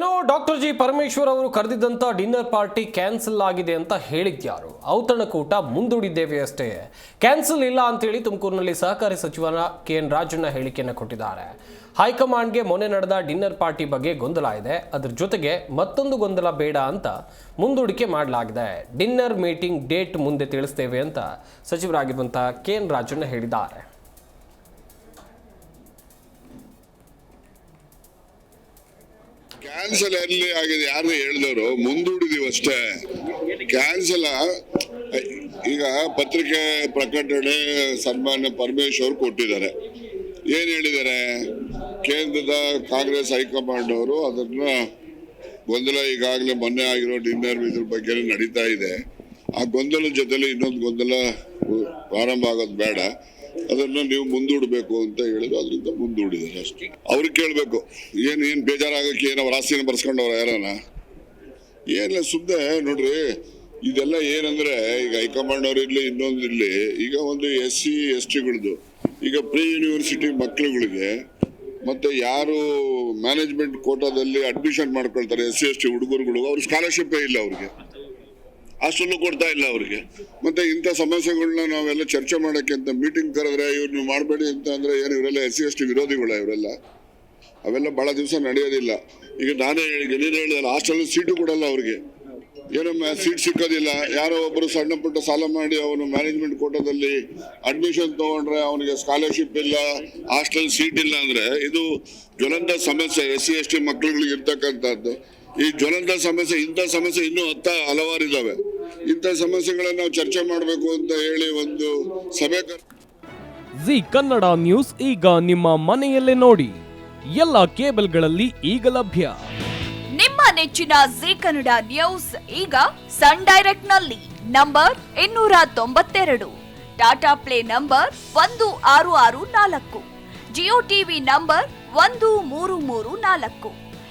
ಏನೋ doctor G Parameshwar ಅವರು ಕರೆದಿದ್ದಂಥ dinner party cancel ಆಗಿದೆ ಅಂತ ಹೇಳಿದ್ಯಾರು? ಔತಣಕೂಟ ಮುಂದೂಡಿದ್ದೇವೆ ಅಷ್ಟೇ. ಕ್ಯಾನ್ಸಲ್ ಇಲ್ಲ ಅಂತೇಳಿ ತುಮಕೂರಿನಲ್ಲಿ ಸಹಕಾರಿ ಸಚಿವ ಕೆ ಎನ್ ರಾಜಣ್ಣ ಹೇಳಿಕೆಯನ್ನು ಕೊಟ್ಟಿದ್ದಾರೆ. ಹೈಕಮಾಂಡ್ಗೆ ಮೊನ್ನೆ ನಡೆದ ಡಿನ್ನರ್ ಪಾರ್ಟಿ ಬಗ್ಗೆ ಗೊಂದಲ ಇದೆ. ಅದರ ಜೊತೆಗೆ ಮತ್ತೊಂದು ಗೊಂದಲ ಬೇಡ ಅಂತ ಮುಂದೂಡಿಕೆ ಮಾಡಲಾಗಿದೆ. ಡಿನ್ನರ್ ಮೀಟಿಂಗ್ ಡೇಟ್ ಮುಂದೆ ತಿಳಿಸ್ತೇವೆ ಅಂತ ಸಚಿವರಾಗಿರುವಂಥ ಕೆ ಎನ್ ರಾಜಣ್ಣ ಹೇಳಿದ್ದಾರೆ. ಕ್ಯಾನ್ಸಲ್ ಎಲ್ಲಿ ಆಗಿದೆ ಯಾರು ಹೇಳಿದವರು? ಮುಂದೂಡಿದೀವಿ ಅಷ್ಟೇ. ಕ್ಯಾನ್ಸಲ್ ಈಗ ಪತ್ರಿಕೆ ಪ್ರಕಟಣೆ ಸನ್ಮಾನ್ಯ ಪರಮೇಶ್ವರ್ ಕೊಟ್ಟಿದ್ದಾರೆ. ಏನ್ ಹೇಳಿದ್ದಾರೆ? ಕೇಂದ್ರದ ಕಾಂಗ್ರೆಸ್ ಹೈಕಮಾಂಡ್ ಅವರು ಅದನ್ನ ಗೊಂದಲ ಈಗಾಗಲೇ ಮೊನ್ನೆ ಆಗಿರೋ ಡಿನ್ನರ್ ಇದ್ರ ಬಗ್ಗೆ ನಡೀತಾ ಇದೆ. ಆ ಗೊಂದಲದ ಜೊತೆಲಿ ಇನ್ನೊಂದು ಗೊಂದಲ ಪ್ರಾರಂಭ ಆಗೋದು ಬೇಡ. ಅದನ್ನ ನೀವು ಮುಂದೂಡಬೇಕು ಅಂತ ಹೇಳಿದ್ರು, ಅದರಿಂದ ಮುಂದೂಡಿದ್ದಾರೆ ಅಷ್ಟೇ. ಅವ್ರಿಗೆ ಕೇಳಬೇಕು, ಏನು ಏನು ಬೇಜಾರಾಗಕ್ಕೆ ಏನು ಅವ್ರ ಆಸ್ತಿನ ಬರ್ಸ್ಕೊಂಡವ್ರ ಯಾರನ? ಏನಿಲ್ಲ ಸುಮ್ಮನೆ ನೋಡ್ರಿ, ಇದೆಲ್ಲ ಏನಂದ್ರೆ, ಈಗ ಹೈಕಮಾಂಡ್ ಅವ್ರು ಇರಲಿ, ಇನ್ನೊಂದು ಇರಲಿ, ಈಗ ಒಂದು ಎಸ್ ಸಿ, ಎಸ್ ಟಿಗಳದ್ದು ಈಗ ಪ್ರೀ ಯೂನಿವರ್ಸಿಟಿ ಮಕ್ಕಳುಗಳಿಗೆ ಮತ್ತೆ ಯಾರು ಮ್ಯಾನೇಜ್ಮೆಂಟ್ ಕೋಟಾದಲ್ಲಿ ಅಡ್ಮಿಷನ್ ಮಾಡ್ಕೊಳ್ತಾರೆ, ಎಸ್ ಸಿ, ಎಸ್ ಟಿ ಹುಡುಗರುಗಳು ಅವ್ರ ಸ್ಕಾಲರ್ಶಿಪ್ಪೇ ಇಲ್ಲ ಅವ್ರಿಗೆ. ಅಷ್ಟನ್ನು ಕೊಡ್ತಾ ಇಲ್ಲ ಅವ್ರಿಗೆ. ಮತ್ತೆ ಇಂಥ ಸಮಸ್ಯೆಗಳನ್ನ ನಾವೆಲ್ಲ ಚರ್ಚೆ ಮಾಡಕ್ಕೆ ಅಂತ ಮೀಟಿಂಗ್ ಕರೆದ್ರೆ ಇವ್ರು ನೀವು ಮಾಡಬೇಡಿ ಅಂತ ಅಂದರೆ ಏನು ಇವರೆಲ್ಲ ಎಸ್ ಸಿ, ಎಸ್ ಟಿ ವಿರೋಧಿಗಳ ಇವರೆಲ್ಲ? ಅವೆಲ್ಲ ಬಹಳ ದಿವಸ ನಡೆಯೋದಿಲ್ಲ. ಈಗ ನಾನೇ ಹೇಳಿ ನೀನು ಹೇಳಿದಲ್ಲ ಹಾಸ್ಟೆಲ್ ಸೀಟು ಕೊಡಲ್ಲ ಅವ್ರಿಗೆ. ಏನೋ ಸೀಟ್ ಸಿಕ್ಕೋದಿಲ್ಲ. ಯಾರೋ ಒಬ್ಬರು ಸಣ್ಣ ಪುಟ್ಟ ಸಾಲ ಮಾಡಿ ಅವನು ಮ್ಯಾನೇಜ್ಮೆಂಟ್ ಕೋಟದಲ್ಲಿ ಅಡ್ಮಿಷನ್ ತಗೊಂಡ್ರೆ ಅವನಿಗೆ ಸ್ಕಾಲರ್ಶಿಪ್ ಇಲ್ಲ, ಹಾಸ್ಟೆಲ್ ಸೀಟ್ ಇಲ್ಲ ಅಂದ್ರೆ ಇದು ಜ್ವಲಂತ ಸಮಸ್ಯೆ ಎಸ್ ಸಿ, ಎಸ್ ಟಿ ಮಕ್ಕಳುಗಳಿಗೆ ಇರ್ತಕ್ಕಂಥದ್ದು. ಈ ಜ್ವಲಂತ ಸಮಸ್ಯೆ ಇಂಥ ಸಮಸ್ಯೆ ಇನ್ನೂ ಹತ್ತ ಹಲವಾರು ಇದಾವೆ ಇಂಥ ಸಮಸ್ಯೆಗಳನ್ನ ನಾವು ಚರ್ಚೆ ಮಾಡಬೇಕು ಅಂತ ಹೇಳಿ ಒಂದು ಸಭೆ ಜಿ ಕನ್ನಡ ನ್ಯೂಸ್ ಈಗ ನಿಮ್ಮ ಮನೆಯಲ್ಲೇ ನೋಡಿ. ಎಲ್ಲ ಕೇಬಲ್ಗಳಲ್ಲಿ ಈಗ ಲಭ್ಯ. ನಿಮ್ಮ ನೆಚ್ಚಿನ ಜಿ ಕನ್ನಡ ನ್ಯೂಸ್ ಈಗ ಸನ್ ಡೈರೆಕ್ಟ್ನಲ್ಲಿ ನಂಬರ್ ಇನ್ನೂರ ತೊಂಬತ್ತೆರಡು. ಟಾಟಾ ಪ್ಲೇ ನಂಬರ್ ಒಂದು ಆರು ಆರು ನಾಲ್ಕು. ಜಿಯೋ ಟಿವಿ ನಂಬರ್ ಒಂದು ಮೂರು ಮೂರು ನಾಲ್ಕು.